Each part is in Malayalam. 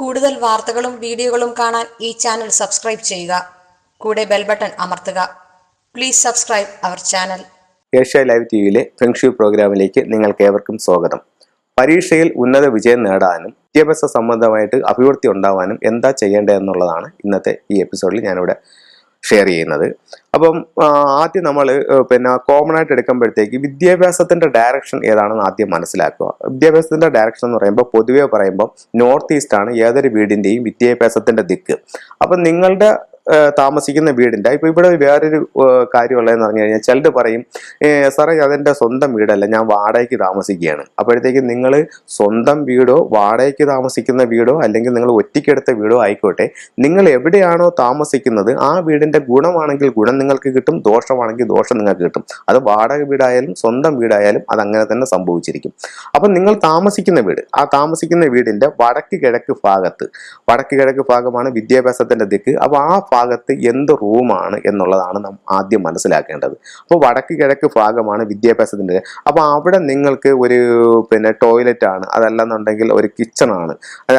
കൂടുതൽ വാർത്തകളും വീഡിയോകളും കാണാൻ ഈ ചാനൽ സബ്സ്ക്രൈബ് ചെയ്യുക. കൂടെ ബെൽ ബട്ടൺ അമർത്തുക. Please subscribe our channel. Asia live T വിയിലെ ഫെങ്ഷു പ്രോഗ്രാമിലേക്ക് നിങ്ങൾക്ക് ഏവർക്കും സ്വാഗതം. പരീക്ഷയിൽ ഉന്നത വിജയം നേടാനും വിദ്യാഭ്യാസ സംബന്ധമായിട്ട് അഭിവൃദ്ധി ഉണ്ടാവാനും എന്താ ചെയ്യേണ്ടതെന്നുള്ളതാണ് ഇന്നത്തെ ഈ എപ്പിസോഡിൽ ഞാനിവിടെ ഷെയർ ചെയ്യുന്നത്. അപ്പം ആദ്യം നമ്മൾ പിന്നെ കോമൺ ആയിട്ട് എടുക്കുമ്പോഴത്തേക്ക് വിദ്യാഭ്യാസത്തിന്റെ ഡയറക്ഷൻ ഏതാണെന്ന് ആദ്യം മനസ്സിലാക്കുക. വിദ്യാഭ്യാസത്തിന്റെ ഡയറക്ഷൻ എന്ന് പറയുമ്പോൾ പൊതുവേ പറയുമ്പോൾ നോർത്ത് ഈസ്റ്റ് ആണ് ഏതൊരു വീടിന്റെയും വിദ്യാഭ്യാസത്തിന്റെ ദിക്ക്. അപ്പം നിങ്ങളുടെ താമസിക്കുന്ന വീടിന്റെ ഇപ്പൊ ഇവിടെ വേറൊരു കാര്യമുള്ളതെന്ന് പറഞ്ഞു കഴിഞ്ഞാൽ ചിലർ പറയും "ഏ, സാറേ അതെന്റെ സ്വന്തം വീടല്ല ഞാൻ വാടകയ്ക്ക് താമസിക്കുകയാണ്. അപ്പോഴത്തേക്ക് നിങ്ങൾ സ്വന്തം വീടോ വാടകയ്ക്ക് താമസിക്കുന്ന വീടോ അല്ലെങ്കിൽ നിങ്ങൾ ഒറ്റയ്ക്കെടുത്ത വീടോ ആയിക്കോട്ടെ നിങ്ങൾ എവിടെയാണോ താമസിക്കുന്നത് ആ വീടിന്റെ ഗുണമാണെങ്കിൽ ഗുണം നിങ്ങൾക്ക് കിട്ടും ദോഷമാണെങ്കിൽ ദോഷം നിങ്ങൾക്ക് കിട്ടും. അത് വാടക വീടായാലും സ്വന്തം വീടായാലും അത് അങ്ങനെ തന്നെ സംഭവിച്ചിരിക്കും. അപ്പം നിങ്ങൾ താമസിക്കുന്ന വീട് ആ താമസിക്കുന്ന വീടിന്റെ വടക്ക് കിഴക്ക് ഭാഗത്ത് വടക്ക് കിഴക്ക് ഭാഗമാണ് വിദ്യാഭ്യാസത്തിന്റെ ദിക്ക്. അപ്പോൾ ആ ഭാഗത്ത് എന്ത് റൂമാണ് എന്നുള്ളതാണ് നാം ആദ്യം മനസ്സിലാക്കേണ്ടത്. അപ്പോൾ വടക്ക് കിഴക്ക് ഭാഗമാണ് വിദ്യാഭ്യാസത്തിന്റെ. അപ്പോൾ അവിടെ നിങ്ങൾക്ക് ഒരു പിന്നെ ടോയ്ലറ്റ് ആണ് അതല്ലെന്നുണ്ടെങ്കിൽ ഒരു കിച്ചൺ ആണ്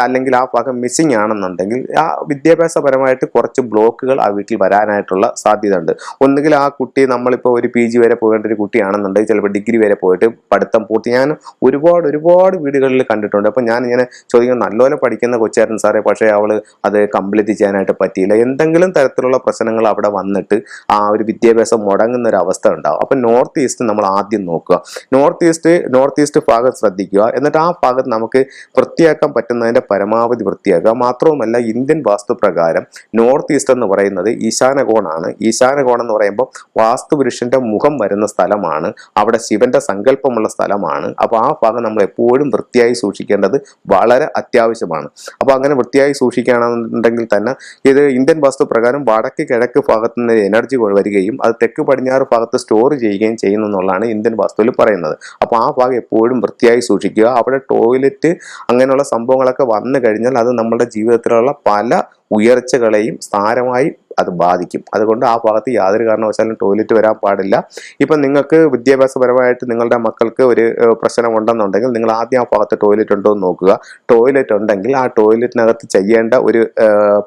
അല്ലെങ്കിൽ ആ ഭാഗം മിസ്സിംഗ് ആണെന്നുണ്ടെങ്കിൽ ആ വിദ്യാഭ്യാസപരമായിട്ട് കുറച്ച് ബ്ലോക്കുകൾ ആ വീട്ടിൽ വരാനായിട്ടുള്ള സാധ്യത ഉണ്ട് ഒന്നുകിൽ ആ കുട്ടി നമ്മളിപ്പോൾ ഒരു പി ജി വരെ പോകേണ്ട ഒരു കുട്ടിയാണെന്നുണ്ടെങ്കിൽ ചിലപ്പോൾ ഡിഗ്രി വരെ പോയിട്ട് പഠിത്തം പൂർത്തി. ഞാൻ ഒരുപാട് ഒരുപാട് വീടുകളിൽ കണ്ടിട്ടുണ്ട്. അപ്പോൾ ഞാൻ ഇങ്ങനെ ചോദിക്കുന്നത് നല്ലപോലെ പഠിക്കുന്ന കൊച്ചായിരുന്നു സാറേ പക്ഷേ അവൾ അത് കംപ്ലീറ്റ് ചെയ്യാനായിട്ട് പറ്റിയില്ല. എന്തെങ്കിലും തരത്തിലുള്ള പ്രശ്നങ്ങൾ അവിടെ വന്നിട്ട് ആ ഒരു വിദ്യാഭ്യാസം മുടങ്ങുന്ന ഒരു അവസ്ഥ ഉണ്ടാവും. അപ്പം നോർത്ത് ഈസ്റ്റ് നമ്മൾ ആദ്യം നോക്കുക. നോർത്ത് ഈസ്റ്റ് നോർത്ത് ഈസ്റ്റ് ഭാഗം ശ്രദ്ധിക്കുക. എന്നിട്ട് ആ ഭാഗത്ത് നമുക്ക് വൃത്തിയാക്കാൻ പറ്റുന്നതിന്റെ പരമാവധി വൃത്തിയാക്കുക. മാത്രവുമല്ല ഇന്ത്യൻ വാസ്തുപ്രകാരം നോർത്ത് ഈസ്റ്റ് എന്ന് പറയുന്നത് ഈശാനകോണാണ്. ഈശാനകോണം എന്ന് പറയുമ്പോൾ വാസ്തുപുരുഷന്റെ മുഖം വരുന്ന സ്ഥലമാണ്. അവിടെ ശിവന്റെ സങ്കല്പമുള്ള സ്ഥലമാണ്. അപ്പോൾ ആ ഭാഗം നമ്മൾ എപ്പോഴും വൃത്തിയായി സൂക്ഷിക്കേണ്ടത് വളരെ അത്യാവശ്യമാണ്. അപ്പോൾ അങ്ങനെ വൃത്തിയായി സൂക്ഷിക്കുകയാണെന്നുണ്ടെങ്കിൽ തന്നെ ഇത് ഇന്ത്യൻ വാസ്തു പ്രകാരം വടക്ക് കിഴക്ക് ഭാഗത്ത് നിന്ന് എനർജി വരികയും അത് തെക്ക് പടിഞ്ഞാറ് ഭാഗത്ത് സ്റ്റോർ ചെയ്യുകയും ചെയ്യുന്നു എന്നുള്ളതാണ് ഇന്ത്യൻ വാസ്തുവിൽ പറയുന്നത്. അപ്പോൾ ആ ഭാഗം എപ്പോഴും വൃത്തിയായി സൂക്ഷിക്കുക. അവിടെ ടോയ്ലറ്റ് അങ്ങനെയുള്ള സംഭവങ്ങളൊക്കെ വന്നു കഴിഞ്ഞാൽ അത് നമ്മുടെ ജീവിതത്തിലുള്ള പല ഉയർച്ചകളെയും സാരമായി അത് ബാധിക്കും. അതുകൊണ്ട് ആ ഭാഗത്ത് യാതൊരു കാരണവശാലും ടോയ്ലറ്റ് വരാൻ പാടില്ല. ഇപ്പം നിങ്ങൾക്ക് വിദ്യാഭ്യാസപരമായിട്ട് നിങ്ങളുടെ മക്കൾക്ക് ഒരു പ്രശ്നമുണ്ടെന്നുണ്ടെങ്കിൽ നിങ്ങൾ ആദ്യം ആ ഭാഗത്ത് ടോയ്ലറ്റ് ഉണ്ടോ എന്ന് നോക്കുക. ടോയ്ലറ്റ് ഉണ്ടെങ്കിൽ ആ ടോയ്ലറ്റിനകത്ത് ചെയ്യേണ്ട ഒരു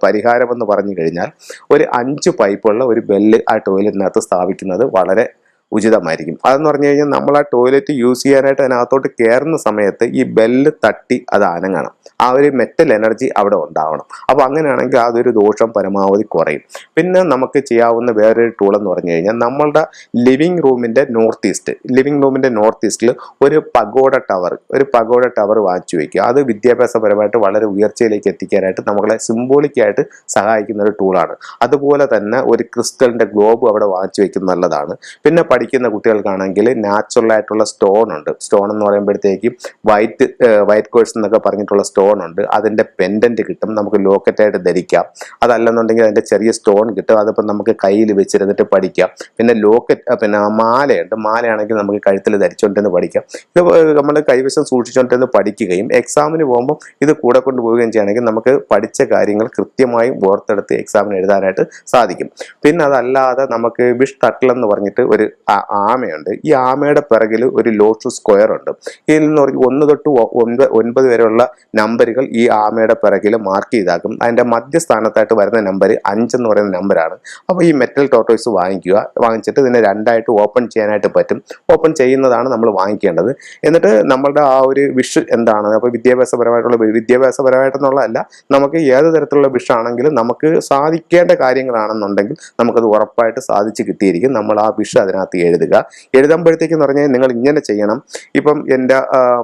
പരിഹാരമെന്ന് പറഞ്ഞു കഴിഞ്ഞാൽ ഒരു അഞ്ച് പൈപ്പുള്ള ഒരു ബെല്ല് ആ ടോയ്ലറ്റിനകത്ത് സ്ഥാപിക്കുന്നത് വളരെ ഉചിതമായിരിക്കും. അതെന്ന് പറഞ്ഞു കഴിഞ്ഞാൽ നമ്മൾ ആ ടോയ്ലറ്റ് യൂസ് ചെയ്യാനായിട്ട് അതിനകത്തോട്ട് കയറുന്ന സമയത്ത് ഈ ബെല്ല് തട്ടി അത് അനങ്ങണം. ആ ഒരു മെറ്റൽ എനർജി അവിടെ ഉണ്ടാവണം. അപ്പോൾ അങ്ങനെയാണെങ്കിൽ അതൊരു ദോഷം പരമാവധി കുറയും. പിന്നെ നമുക്ക് ചെയ്യാവുന്ന വേറൊരു ടൂൾ എന്ന് പറഞ്ഞു കഴിഞ്ഞാൽ നമ്മളുടെ ലിവിങ് റൂമിന്റെ നോർത്ത് ഈസ്റ്റ് ലിവിങ് റൂമിന്റെ നോർത്ത് ഈസ്റ്റിൽ ഒരു പഗോഡ ടവർ ഒരു പഗോഡ ടവർ വാങ്ങിച്ചു വയ്ക്കുക അത് വിദ്യാഭ്യാസപരമായിട്ട് വളരെ ഉയർച്ചയിലേക്ക് എത്തിക്കാനായിട്ട് നമ്മളെ സിംബോളിക്കായിട്ട് സഹായിക്കുന്ന ഒരു ടൂളാണ് അതുപോലെ തന്നെ ഒരു ക്രിസ്റ്റലിന്റെ ഗ്ലോബ് അവിടെ വാങ്ങിച്ചു വെക്കുന്നത് നല്ലതാണ്. പിന്നെ പഠിക്കുന്ന കുട്ടികൾക്കാണെങ്കിൽ നാച്ചുറൽ ആയിട്ടുള്ള സ്റ്റോൺ ഉണ്ട്. സ്റ്റോൺ എന്ന് പറയുമ്പോഴത്തേക്കും വൈറ്റ് വൈറ്റ് കോഴ്സ് എന്നൊക്കെ പറഞ്ഞിട്ടുള്ള സ്റ്റോൺ ഉണ്ട്. അതിന്റെ പെൻഡന്റ് കിട്ടും. നമുക്ക് ലോക്കറ്റായിട്ട് ധരിക്കാം. അതല്ലെന്നുണ്ടെങ്കിൽ അതിന്റെ ചെറിയ സ്റ്റോൺ കിട്ടും. അതിപ്പോൾ നമുക്ക് കയ്യിൽ വെച്ചിരുന്നിട്ട് പഠിക്കാം. പിന്നെ ലോക്കറ്റ് പിന്നെ മാലയുണ്ട്. മാലയാണെങ്കിൽ നമുക്ക് കഴുത്തിൽ ധരിച്ചുകൊണ്ടിരുന്ന് പഠിക്കാം. ഇത് നമ്മൾ കൈവശം സൂക്ഷിച്ചുകൊണ്ടിരുന്ന് പഠിക്കുകയും എക്സാമിന് പോകുമ്പോൾ ഇത് കൂടെ കൊണ്ടുപോവുകയും ചെയ്യുകയാണെങ്കിൽ നമുക്ക് പഠിച്ച കാര്യങ്ങൾ കൃത്യമായും ഓർത്തെടുത്ത് എക്സാമിന് എഴുതാനായിട്ട് സാധിക്കും. പിന്നെ അതല്ലാതെ നമുക്ക് വിഷ് തട്ടിലെന്ന് പറഞ്ഞിട്ട് ഒരു ആമയുണ്ട്. ഈ ആമയുടെ പിറകിൽ ഒരു ലോട്ടു സ്ക്വയർ ഉണ്ട്. ഇതിൽ നിന്ന് ഒന്ന് തൊട്ട് ഒൻപത് ഒൻപത് വരെയുള്ള നമ്പറുകൾ ഈ ആമയുടെ പിറകിൽ മാർക്ക് ചെയ്താക്കും. അതിന്റെ മധ്യസ്ഥാനത്തായിട്ട് വരുന്ന നമ്പർ അഞ്ചെന്ന് പറയുന്ന നമ്പറാണ്. അപ്പോൾ ഈ മെറ്റൽ ടോട്ടോയ്സ് വാങ്ങിക്കുക. വാങ്ങിച്ചിട്ട് ഇതിനെ രണ്ടായിട്ട് ഓപ്പൺ ചെയ്യാനായിട്ട് പറ്റും. ഓപ്പൺ ചെയ്യുന്നതാണ് നമ്മൾ വാങ്ങിക്കേണ്ടത്. എന്നിട്ട് നമ്മളുടെ ആ ഒരു വിഷ് എന്താണ്? അപ്പോൾ വിദ്യാഭ്യാസപരമായിട്ടുള്ള വിദ്യാഭ്യാസപരമായിട്ടെന്നുള്ളതല്ല നമുക്ക് ഏത് തരത്തിലുള്ള വിഷാണെങ്കിലും നമുക്ക് സാധിക്കേണ്ട കാര്യങ്ങളാണെന്നുണ്ടെങ്കിൽ നമുക്കത് ഉറപ്പായിട്ട് സാധിച്ച് കിട്ടിയിരിക്കും. നമ്മൾ ആ വിഷ് അതിനകത്ത് എഴുതുക. എഴുതുമ്പോഴത്തേക്കെന്ന് പറഞ്ഞാൽ നിങ്ങൾ ഇങ്ങനെ ചെയ്യണം. ഇപ്പം എന്റെ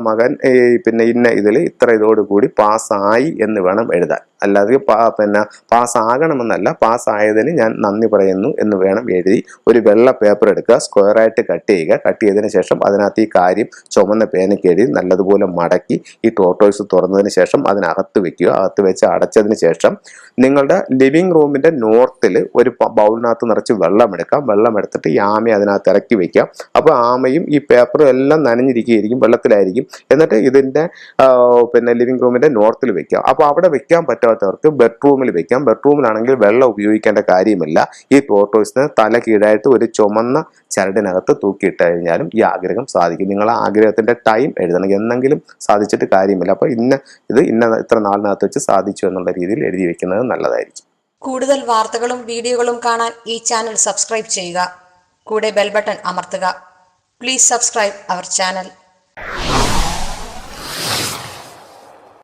മകൻ പിന്നെ ഇന്ന ഇതിൽ ഇത്ര ഇതോടുകൂടി പാസ്സായി എന്ന് വേണം എഴുതാൻ. അല്ലാതെ പിന്നെ പാസ്സാകണമെന്നല്ല പാസ്സായതിന് ഞാൻ നന്ദി പറയുന്നു എന്ന് വേണം എഴുതി ഒരു വെള്ള പേപ്പർ എടുക്കുക സ്ക്വയറായിട്ട് കട്ട് ചെയ്യുക. കട്ട് ചെയ്തതിന് ശേഷം അതിനകത്ത് ഈ കാര്യം ചുമന്ന പേനയ്ക്ക് എഴുതി നല്ലതുപോലെ മടക്കി ഈ ടോട്ടോയ്സ് തുറന്നതിന് ശേഷം അതിനകത്ത് വെക്കുക. അകത്ത് വെച്ച് അടച്ചതിന് ശേഷം നിങ്ങളുടെ ലിവിംഗ് റൂമിന്റെ നോർത്തിൽ ഒരു ബൗളിനകത്ത് നിറച്ച് വെള്ളമെടുക്കാം വെള്ളമെടുത്തിട്ട് ഈ ആമയെ അതിനകത്ത് ഇറക്കി വെക്കാം അപ്പോൾ ആമയും ഈ പേപ്പറും എല്ലാം നനഞ്ഞിരിക്കുകയായിരിക്കും വെള്ളത്തിലായിരിക്കും. എന്നിട്ട് ഇതിന്റെ പിന്നെ ലിവിംഗ് റൂമിന്റെ നോർത്തിൽ വെക്കുക. അപ്പോൾ അവിടെ വെക്കാൻ പറ്റും പറ്റാത്തവർക്ക് ബെഡ്റൂമിൽ വെക്കാം. ബെഡ്റൂമിലാണെങ്കിൽ വെള്ളം ഉപയോഗിക്കേണ്ട കാര്യമില്ല. ഈ ടോർട്ടോയ്സിന് തല കീഴായിട്ട് ഒരു ചുമന്ന ചരടിനകത്ത് തൂക്കിയിട്ട് കഴിഞ്ഞാലും ഈ ആഗ്രഹം സാധിക്കും. നിങ്ങൾ ആ ആഗ്രഹത്തിന്റെ ടൈം എഴുതണം എന്നെങ്കിലും സാധിച്ചിട്ട് കാര്യമില്ല. അപ്പോൾ ഇന്ന ഇത് ഇന്ന ഇത്ര നാളിനകത്ത് വെച്ച് സാധിച്ചു എന്നുള്ള രീതിയിൽ എഴുതി വെക്കുന്നത് നല്ലതായിരിക്കും. കൂടുതൽ വാർത്തകളും വീഡിയോകളും കാണാൻ ഈ ചാനൽ സബ്സ്ക്രൈബ് ചെയ്യുക. കൂടെ ബെൽ ബട്ടൺ അമർത്തുക. Please subscribe our channel